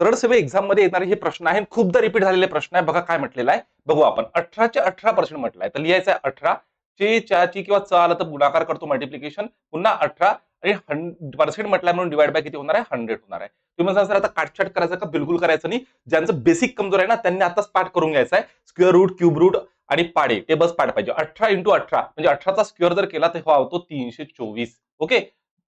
सरळ सेवे एक्झाममध्ये येणारे हे प्रश्न आहे खूपदा रिपीट झालेले प्रश्न आहे बघा काय म्हटलेलं आहे. बघू आपण. अठराचे अठरा पर्सेंट म्हटलं आहे तर लिहायचं आहे अठरा. चे चाची किंवा च आलं तर गुणाकार करतो मल्टिप्लिकेशन पुन्हा अठरा आणि पर्सेंट म्हटलं म्हणून डिवाइड बाय किती होणार आहे? हंड्रेड होणार आहे. तुम्ही सर आता काटछाट करायचं का? बिलकुल करायचं नाही. ज्यांचं बेसिक कमजोर आहे ना त्यांनी आताच पाठ करून घ्यायचा आहे. स्क्वेअर रूट क्यूब रूट आणि पाडे. ते बस पाठ पाहिजे. अठरा इंटू अठरा. म्हणजे अठराचा स्क्वेअर जर केला तर हा होतो तीनशे चोवीस. ओके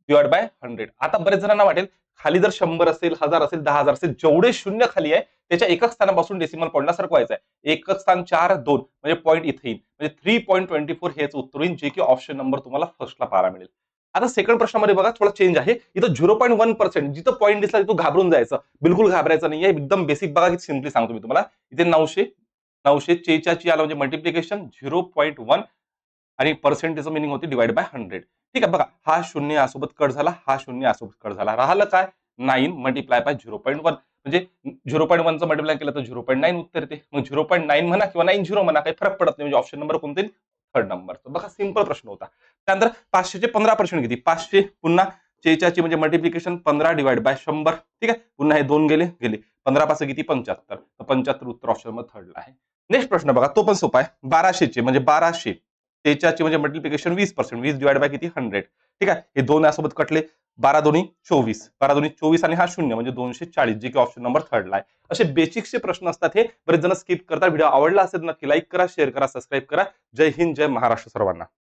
डिवाइड बाय हंड्रेड आता बरेच जणांना वाटेल खाली जर शंभर असेल हजार असेल दहा हजार असेल जेवढे शून्य खाली आहे त्याच्या एकक स्थानापासून डेसिमल पॉईंटला सरकवायचं आहे. एकक स्थान चार दोन म्हणजे पॉईंट इथे येईल म्हणजे थ्री पॉईंट ट्वेंटी फोर हेच उत्तर होईल जे की ऑप्शन नंबर तुम्हाला फर्स्टला पाहायला मिळेल. आता सेकंड प्रश्नामध्ये बघा थोडा चेंज आहे. इथं झिरो पॉईंट वन पर्सेंट जिथं पॉईंट दिसला तिथं घाबरून जायचं. बिलकुल घाबरायचं नाही एकदम बेसिक बघा की सिम्पली सांगतो मी तुम्हाला. इथे नऊशे नऊशे चेचाची आलं म्हणजे मल्टिप्लिकेशन झिरो पॉईंट वन आणि पर्सेंटेजचं मिनिंग होते डिवाइड बाय हंड्रेड ठीक आहे बघा हा शून्य यासोबत कट झाला हा शून्य यासोबत कट झाला. राहिलं काय? Nine multiply by zero point one. म्हणजे झिरो पॉईंट वनचं मल्टिप्लाय केलं तर झिरो पॉईंट नाईन उत्तर येते. मग झिरो पॉईंट नाईन म्हणा किंवा नाईन झिरो म्हणा काही फरक पडत नाही. म्हणजे ऑप्शन नंबर कोणते? थर्ड नंबर बघा सिंपल प्रश्न होता. त्यानंतर पाचशेचे पंधरा पर्सेंट किती पाचशे पुन्हा चेच्याची म्हणजे मल्टिप्लिकेशन पंधरा डिवाइड बाय शंभर. ठीक आहे? पुन्हा हे दोन गेले गेले. पंधरा पाच किती? पंच्याहत्तर. तर पंच्याहत्तर उत्तर ऑप्शन नंबर थर्डला आहे. नेक्स्ट प्रश्न बघा तो पण सोपा आहे. बाराशेचे म्हणजे बाराशे. त्याच्याची म्हणजे मल्टिप्लिकेशन वीस पर्सेंट वीस डिवाइड बाय किती? हंड्रेड ठीक आहे? हे दोन यासोबत कटले. बारा दोन्ही चोवीस. बारा दोन्ही चोवीस आणि हा शून्य म्हणजे दोनशे चाळीस जे की ऑप्शन नंबर थर्डला आहे. असे बेसिकचे प्रश्न असतात हे. बरेच जण स्किप करतात. व्हिडिओ आवडला असेल नक्की लाईक करा शेअर करा सबस्क्राईब करा. जय हिंद जय महाराष्ट्र सर्वांना.